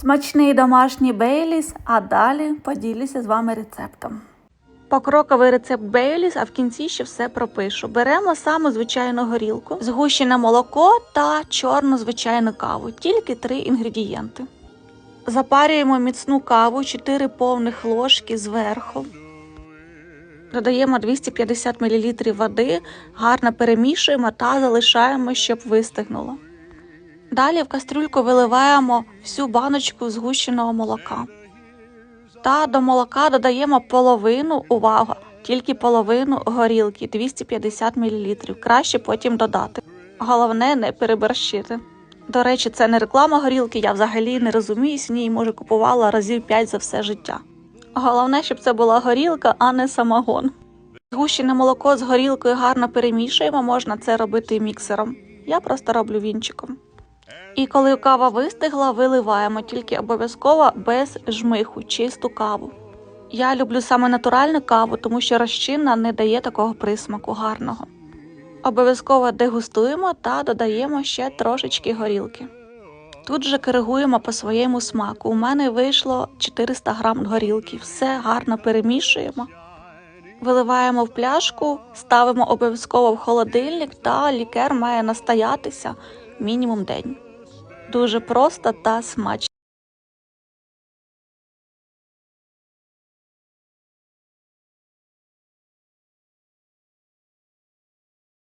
Смачний домашній бейліс, а далі поділюся з вами рецептом. Покроковий рецепт Бейліс, а в кінці ще все пропишу. Беремо саму звичайну горілку, згущене молоко та чорну звичайну каву. Тільки три інгредієнти. Запарюємо міцну каву 4 повних ложки зверху. Додаємо 250 мл води, гарно перемішуємо та залишаємо, щоб вистигнуло. Далі в кастрюльку виливаємо всю баночку згущеного молока. Та до молока додаємо половину, увага, тільки половину горілки 250 мл. Краще потім додати. Головне не переборщити. До речі, це не реклама горілки, я взагалі не розуміюсь, в ній може купувала разів 5 за все життя. Головне, щоб це була горілка, а не самогон. Згущене молоко з горілкою гарно перемішуємо, можна це робити міксером. Я просто роблю вінчиком. І коли кава вистигла, виливаємо тільки обов'язково без жмиху, чисту каву. Я люблю саме натуральну каву, тому що розчинна не дає такого присмаку гарного. Обов'язково дегустуємо та додаємо ще трошечки горілки. Тут же коригуємо по своєму смаку. У мене вийшло 400 грам горілки. Все гарно перемішуємо. Виливаємо в пляшку, ставимо обов'язково в холодильник, та лікер має настоятися мінімум день. Дуже просто та смачно.